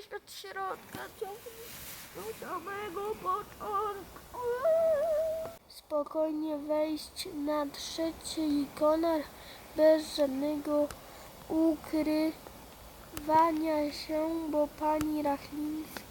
Puściłeś od środka, ciągnij do samego początku. Spokojnie wejść na trzeci konar bez żadnego ukrywania się, bo pani Rachlińska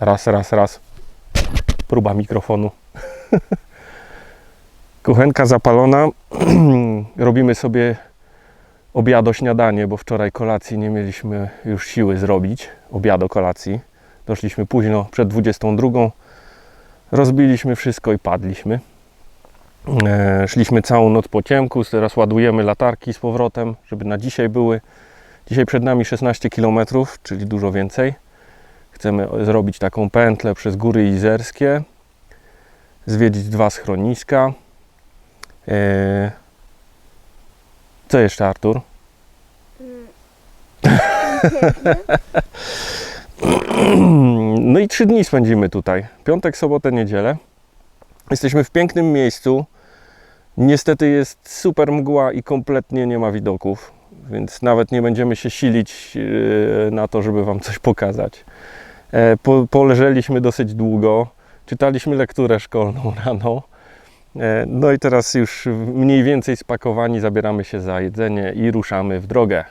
Raz, raz, raz. Próba mikrofonu. Kuchenka zapalona. Robimy sobie obiado, śniadanie, bo wczoraj kolacji nie mieliśmy już siły zrobić. Obiado, kolacji. Doszliśmy późno, przed 22. Rozbiliśmy wszystko i padliśmy. E, szliśmy całą noc po ciemku, teraz ładujemy latarki z powrotem, żeby na dzisiaj były. Dzisiaj przed nami 16 km, czyli dużo więcej. Chcemy zrobić taką pętlę przez góry izerskie, zwiedzić dwa schroniska E, co jeszcze, Artur? No i trzy dni spędzimy tutaj. Piątek, sobotę, niedzielę. Jesteśmy w pięknym miejscu. Niestety jest super mgła i kompletnie nie ma widoków, więc nawet nie będziemy się silić e, na to, żeby Wam coś pokazać. E, Po, poleżeliśmy dosyć długo, czytaliśmy lekturę szkolną rano. E, No i teraz już mniej więcej spakowani zabieramy się za jedzenie i ruszamy w drogę.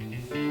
Mm-hmm.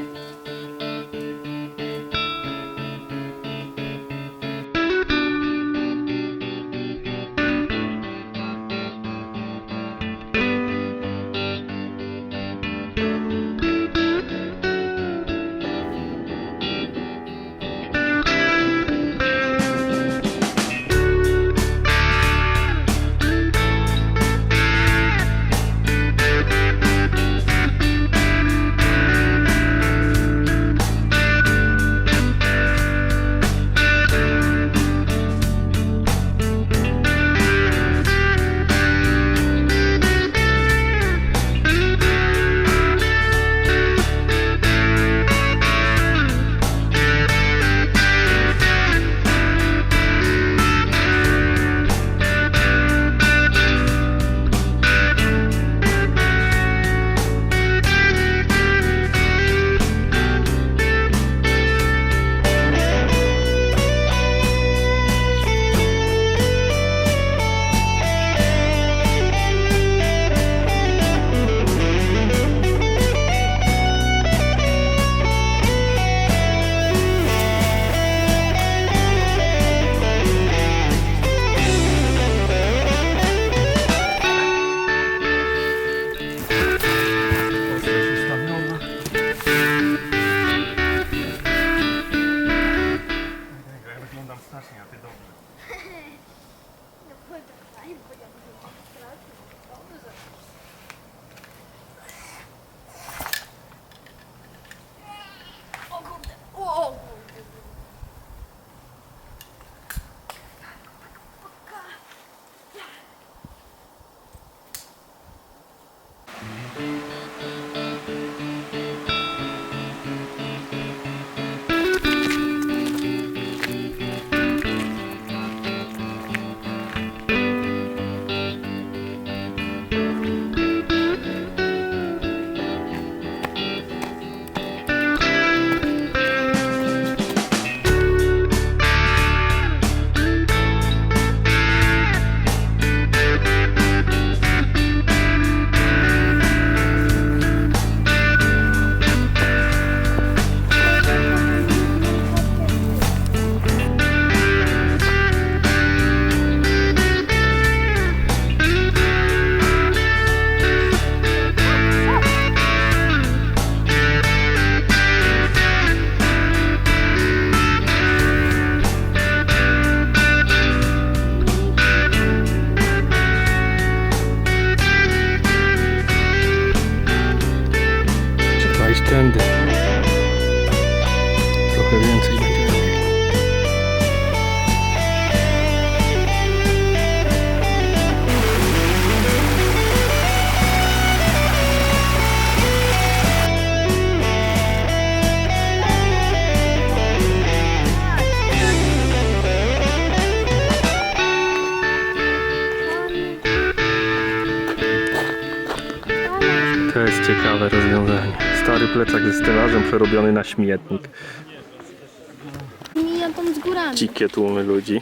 Ciekawe rozwiązanie. Stary plecak ze stelażem przerobiony na śmietnik. Mijam tam z górami. Dzikie tłumy ludzi.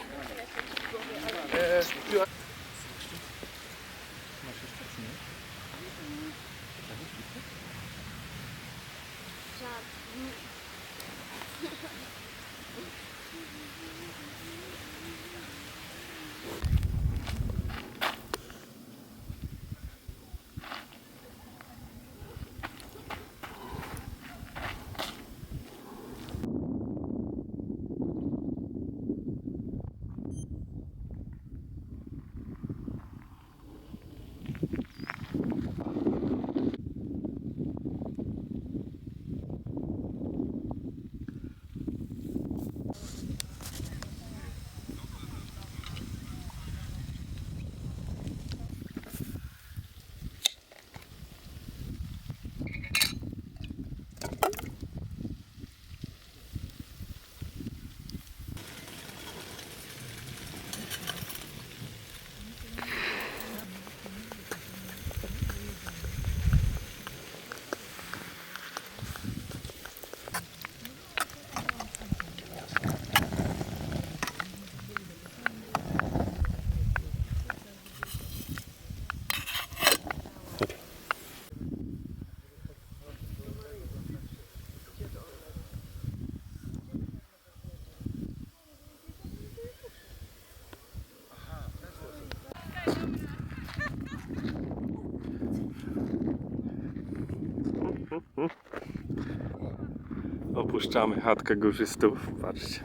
Opuszczamy chatkę górzystów. Patrzcie.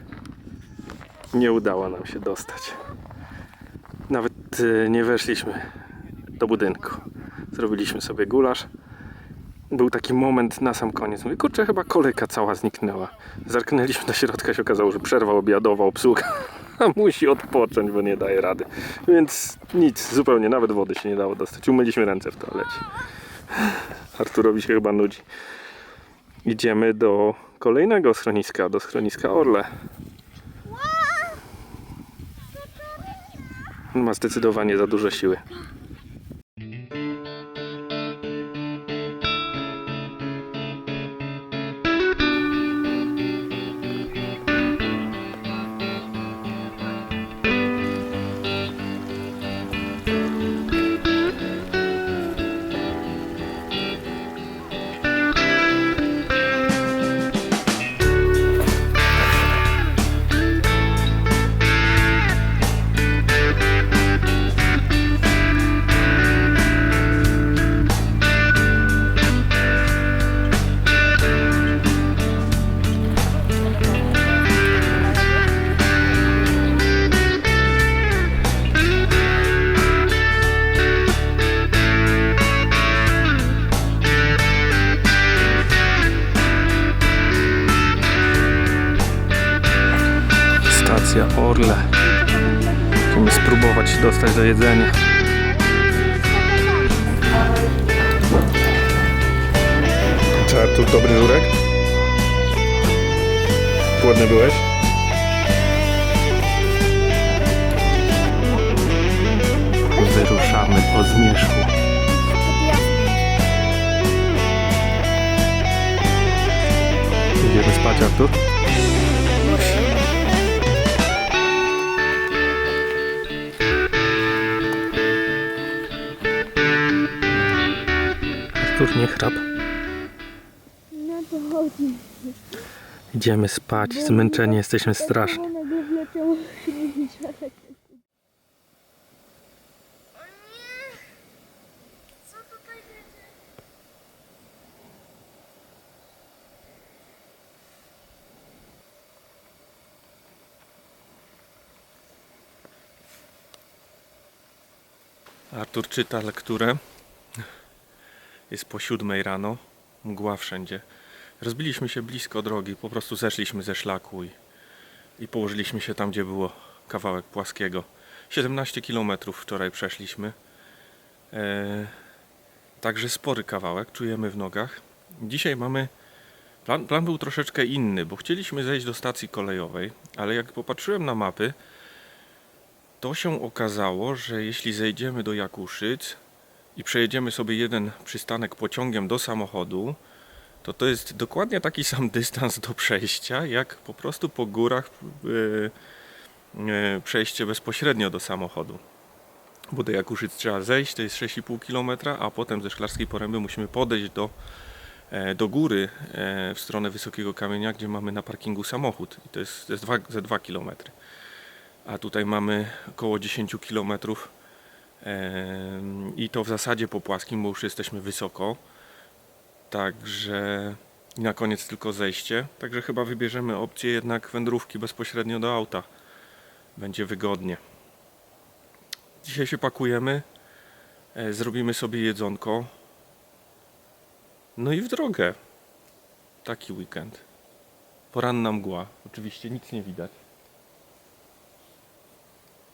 Nie udało nam się dostać. Nawet e, nie weszliśmy do budynku. Zrobiliśmy sobie gulasz. Był taki moment na sam koniec. Mówię, kurczę, chyba kolejka cała zniknęła. Zerknęliśmy do środka, się okazało, że przerwa obiadowa, obsługa. Musi odpocząć, bo nie daje rady. Więc nic, zupełnie, nawet wody się nie dało dostać. Umyliśmy ręce w toalecie. Arturowi się chyba nudzi. Idziemy do kolejnego schroniska, do schroniska Orle. Ma zdecydowanie za dużo siły. Stacja Orle. Chcemy spróbować się dostać do jedzenia. Czy Artur dobry żurek? Głodny byłeś? Wyruszamy po zmierzchu. Idziemy spać, Artur? Artur, nie chrap. Idziemy spać, zmęczeni jesteśmy strasznie. Artur czyta lekturę. Jest po siódmej rano. Mgła wszędzie. Rozbiliśmy się blisko drogi. Po prostu zeszliśmy ze szlaku i, i położyliśmy się tam, gdzie było kawałek płaskiego. 17 km wczoraj przeszliśmy. E, także spory kawałek. Czujemy w nogach. Dzisiaj mamy. Plan, plan był troszeczkę inny, bo chcieliśmy zejść do stacji kolejowej, ale jak popatrzyłem na mapy, to się okazało, że jeśli zejdziemy do Jakuszyc, i przejedziemy sobie jeden przystanek pociągiem do samochodu, to to jest dokładnie taki sam dystans do przejścia, jak po prostu po górach yy, yy, przejście bezpośrednio do samochodu. Bo do Jakuszyc trzeba zejść, to jest 6,5 km, a potem ze Szklarskiej Poręby musimy podejść do, e, do góry e, w stronę Wysokiego Kamienia, gdzie mamy na parkingu samochód. I to jest, to jest dwa, ze 2 km. A tutaj mamy około 10 km. I to w zasadzie po płaskim, bo już jesteśmy wysoko. Także i na koniec tylko zejście. Także chyba wybierzemy opcję jednak wędrówki bezpośrednio do auta. Będzie wygodnie. Dzisiaj się pakujemy. e, Zrobimy sobie jedzonko. No i w drogę. Taki weekend. Poranna mgła. Oczywiście nic nie widać.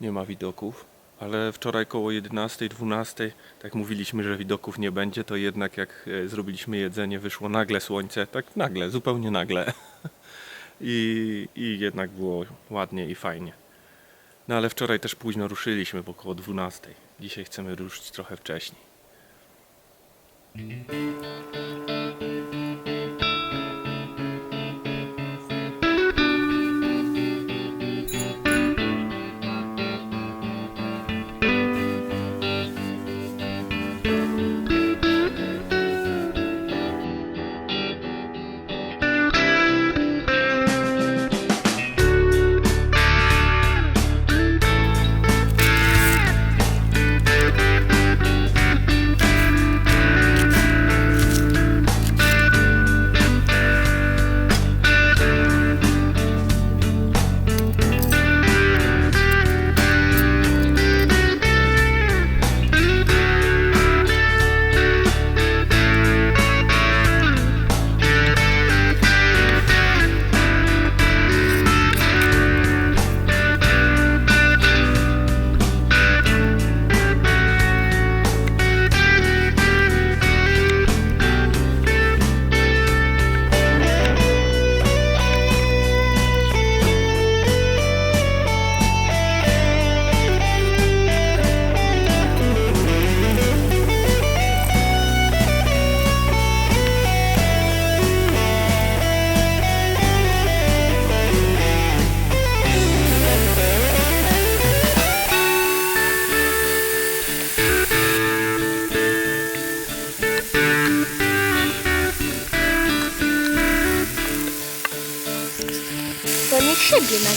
Nie ma widoków. Ale wczoraj koło 11, 12, tak mówiliśmy, że widoków nie będzie, to jednak jak e, zrobiliśmy jedzenie, wyszło nagle słońce, tak nagle, zupełnie nagle. I, I jednak było ładnie i fajnie. No ale wczoraj też późno ruszyliśmy, bo około 12. Dzisiaj chcemy ruszyć trochę wcześniej.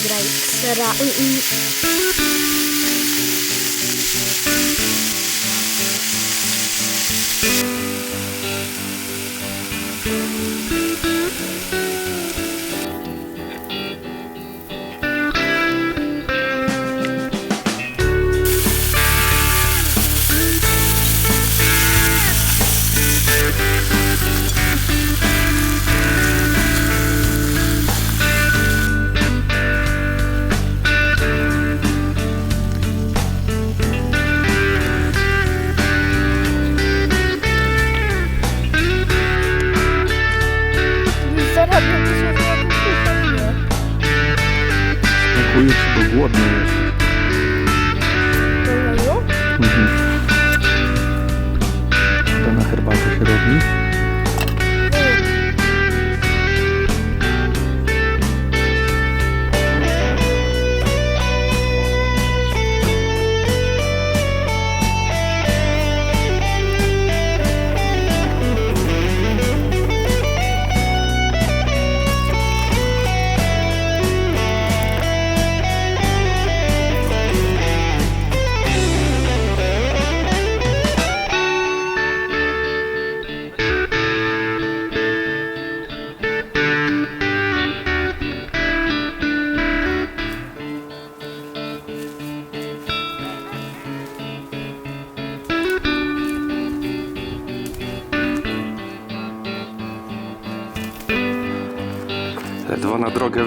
subscribe. Sara. Uy, uy.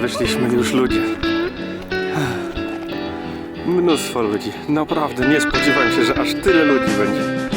Wyszliśmy już ludzie. Mnóstwo ludzi. Naprawdę nie spodziewałem się, że aż tyle ludzi będzie.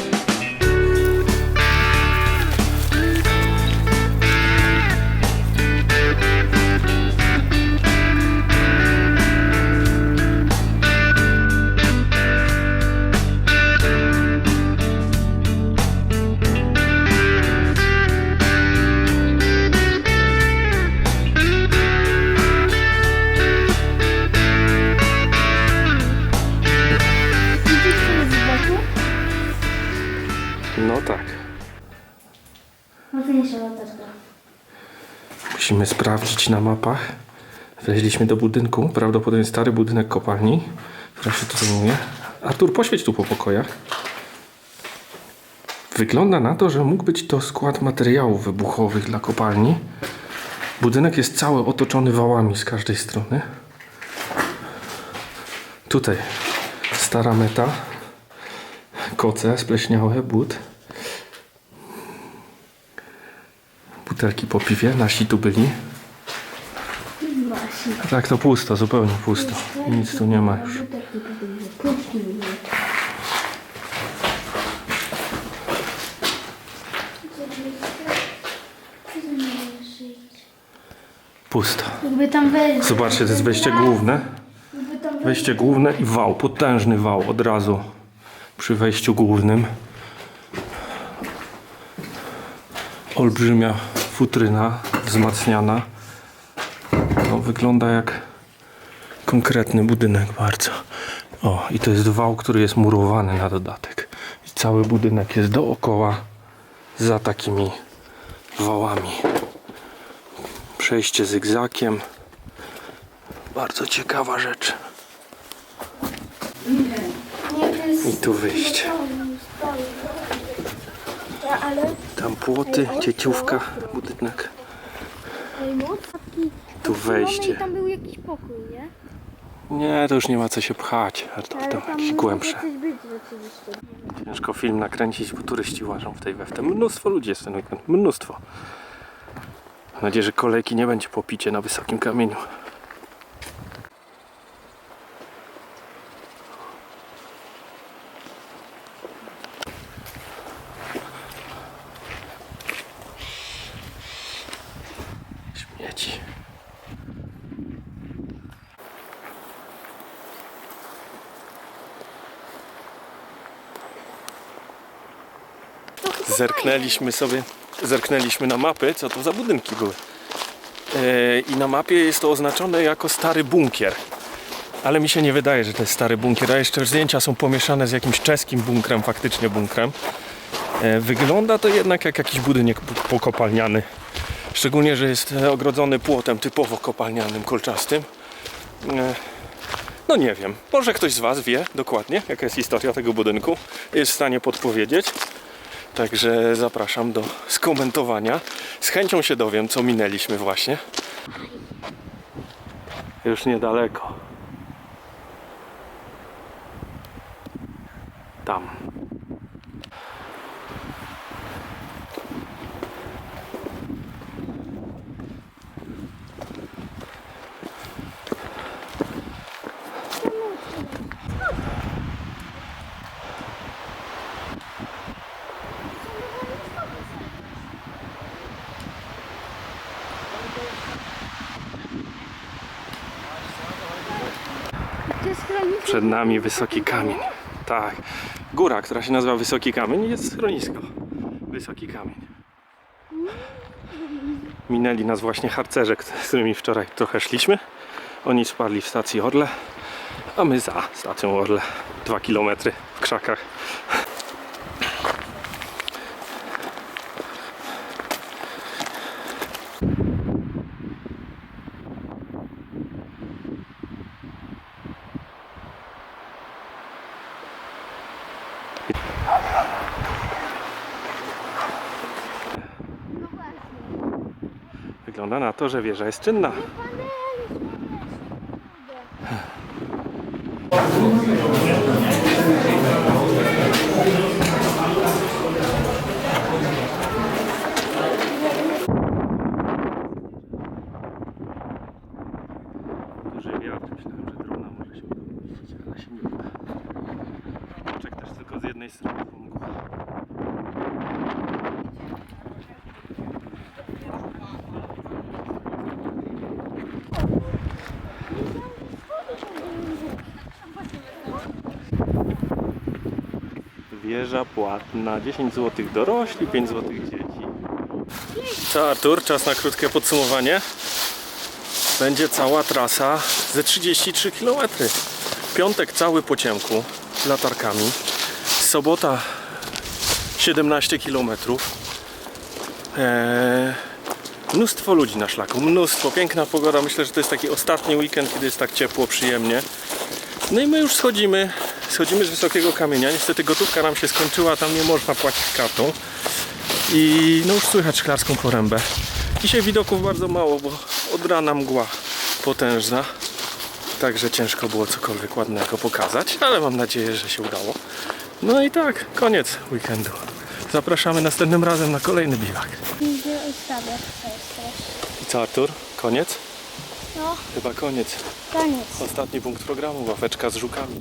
Musimy sprawdzić na mapach. Wleźliśmy do budynku, prawdopodobnie stary budynek kopalni, która się tu zajmuje. Artur, poświeć tu po pokojach. Wygląda na to, że mógł być to skład materiałów wybuchowych dla kopalni. Budynek jest cały otoczony wałami z każdej strony. Tutaj stara meta, koce spleśniałe, but. Butelki po piwie, nasi tu byli. A tak to pusto, zupełnie pusto. Nic tu nie ma już. Pusto. Jakby tam wejść. Zobaczcie, to jest wejście główne. Wejście główne i wał, potężny wał od razu przy wejściu głównym. Olbrzymia futryna wzmacniana. No, wygląda jak konkretny budynek bardzo. O, i to jest wał, który jest murowany na dodatek. I cały budynek jest dookoła za takimi wałami. Przejście zygzakiem. Bardzo ciekawa rzecz. I tu wyjście. Ja, ale... Tam płoty, cieciówka, budynek. Tu wejście. Tam był jakiś pokój, nie? Nie, to już nie ma co się pchać. Artur, tam jakieś głębsze. Ciężko film nakręcić, bo turyści łażą w tej weftę. Mnóstwo ludzi jest ten weekend. Mnóstwo. Mam nadzieję, że kolejki nie będzie po picie na wysokim kamieniu. Zerknęliśmy sobie, zerknęliśmy na mapy, co to za budynki były. E, I na mapie jest to oznaczone jako stary bunkier. Ale mi się nie wydaje, że to jest stary bunkier, a jeszcze zdjęcia są pomieszane z jakimś czeskim bunkrem, faktycznie bunkrem. E, Wygląda to jednak jak jakiś budynek pokopalniany. Szczególnie, że jest ogrodzony płotem typowo kopalnianym, kolczastym. E, No nie wiem, może ktoś z Was wie dokładnie, jaka jest historia tego budynku. Jest w stanie podpowiedzieć. Także zapraszam do skomentowania. Z chęcią się dowiem, co minęliśmy właśnie. Już niedaleko. Tam. Przed nami wysoki kamień. Tak. Góra, która się nazywa Wysoki Kamień, jest schronisko. Wysoki kamień. Minęli nas właśnie harcerze, z którymi wczoraj trochę szliśmy. Oni spadli w stacji Orle, a my za stacją Orle. Dwa kilometry w krzakach. No właśnie. Wygląda na to, że wieża jest czynna. Panele, Duży wiatr, myślałem, że drona może się uda umieścić, ale się nie uda. Oczek też tylko z jednej strony pomógł. Wieża płatna, 10 zł dorośli, 5 zł dzieci. Co Artur, czas na krótkie podsumowanie będzie cała trasa ze 33 km. Piątek cały po ciemku, latarkami. Sobota 17 km. Eee, Mnóstwo ludzi na szlaku, mnóstwo, piękna pogoda. Myślę, że to jest taki ostatni weekend, kiedy jest tak ciepło, przyjemnie. No i my już schodzimy, schodzimy z wysokiego kamienia. Niestety gotówka nam się skończyła, tam nie można płacić kartą. I no już słychać szklarską porębę. Dzisiaj widoków bardzo mało, bo od rana mgła potężna. Także ciężko było cokolwiek ładnego pokazać, ale mam nadzieję, że się udało. No i tak, koniec weekendu. Zapraszamy następnym razem na kolejny biwak. Idzie ustawia. I co Artur? Koniec? No, Chyba koniec. koniec. Ostatni punkt programu, ławeczka z żukami.